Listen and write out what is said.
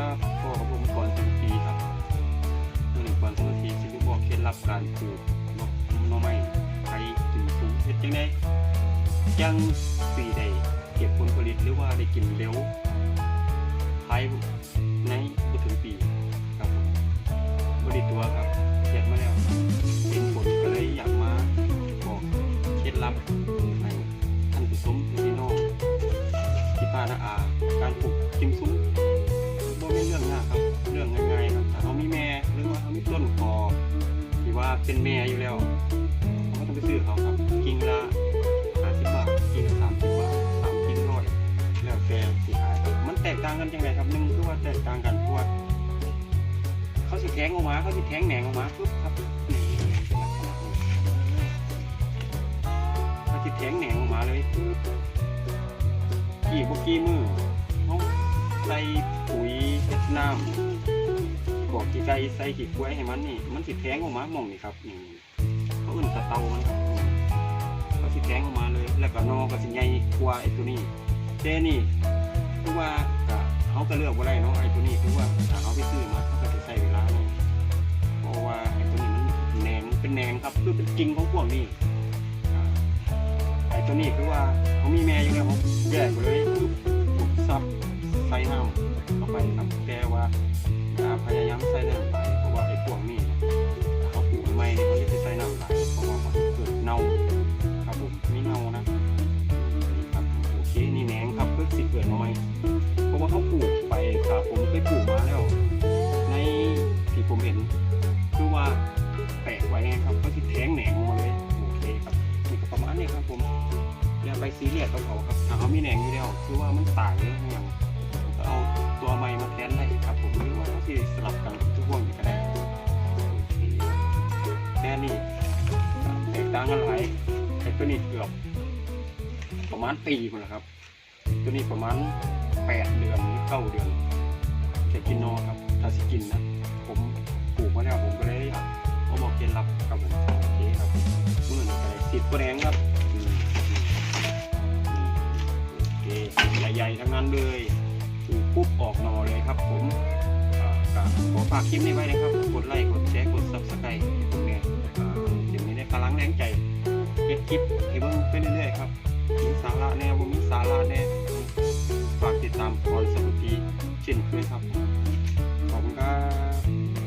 ครับพ่อกับผมก่อนสมุทีครับเมื่อหนึ่งก่อนสมุทีสิบบอกเคล็ดลับการปลูกนกน้องไม้ไทยถึงสูงเฮ็ดจังไดยังสี่ได้เก็บผลผลิตหรือว่าได้กินเร็วภายในบ่ถึงปีครับบริตัวครับเก็บมาแล้วเห็นผลก็เลยอยากมาบอกเคล็ดลับให้ท่านผู้ชมพี่น้องที่ป้านาอาการปลูกจิมซุ้ม รื่องง่ายๆครับถ้าเขามีแม่หรือว่าเขามีต้นคอที่ว่าเป็นแม่อยู่แล้วเขาก็ต้องไปซื้อเขาครับกิ่งละ50บบาทกิ่งละ30บบาทสามกิ่งร้อยแล้วแต่สิขายครับมันแตกต่างกันจังไงครับหนึ่งคือว่าแตกต่างกันเพราะว่าเขาสิแทงออกมาเขาสิแทงแหนงออกมาปุ๊บครับนี่เป็นลักษณะนี้เขาสิแทงแหนงออกมาเลยปุ๊บกี่บกี่มือเขาใส่ปุ๋ยเฮ็ดน้ำ บอกกีไก่ใส่กี่กล้วยให้มันนี่ มันสิแทงออกมาหมองนี่ครับนี่เขาอื่นตะเตามันครับเขาสิแทงออกมาเลย แล้วก็นอก็สิใหญ่กว่าไอ้ตัวนี้เจนี่คือว่าก็เขาก็เลือกว่าได้เนาะไอ้ตัวนี้คือว่าถ้าเขาไปซื้อมาเขาก็จะใช้เวลาเนาะเพราะว่าไอ้ตัวนี้มันแหนงเป็นแหนงครับคือเป็นกิ่งของพวกนี้ไอ้ตัวนี้คือว่าเขามีแม่อยู่แล้วผมแยกไปเลยปุ๊บปุ๊บซับ ใส่น้ำเข้าไปครับแต่ว่าอย่าพยายามใส่น้ำหลายเพราะว่าไอ้พวกนี้เนี่ยถ้าเขาปลูกใหม่เนี่ยเขาจะใส่น้ำหลเพราะว่ามันเกิดเน่าครับผมมีเน่านะนี่ครับโอเคนี่แหนงครับเพื่อสิเกิดมาใหม่เพราะว่าเขาปลูกไปครับผมเคยปลูกมาแล้ว ในที่ผมเห็นคือว่าแปลกไว้ไงครับก็ที่แทงแหนงออกมาเลยโอเคครับนี่ก็ประมาณนี้ครับผมอย่าไปซีเรียสกับเขาครับถ้าเขามีแหนงอยู่แล้วคือว่ามันต่างเรื่อย่าง เอาตัวใหม่มาแทนได้ครับผมหรือว่าที่สลับกันทุกวงก็ได้แค่นี้แตกต่างกันหลายไอ้ตัวนี้เกือบประมาณปีหมดแล้วครับ ตัวนี้ประมาณแปดเดือนหรือเก้าเดือนจะกินนอครับ ถ้าสิกินนะ ผมปลูกมาแล้วผมก็เลยอยากเอาบอกเคล็ดลับครับผมโอเคครับเมื่อนี้ก็ได้สิบกว่าแดงครับโอเคใหญ่ๆทั้งนั้นเลย ปุ๊บออกหนอเลยครับ ผมขอฝากคลิปนี้ไว้นะครับ กดไลค์ กดแชร์ กดซับสไครต์ตรงนี้อ่าเดี๋ยวนี้ได้พลังแรงใจเก็บคลิปให้เบิ่งไปเรื่อยๆครับ มีสาระแน่ผมมีสาระแน่ ฝากติดตามพรสมุทรีเช่นเคยครับ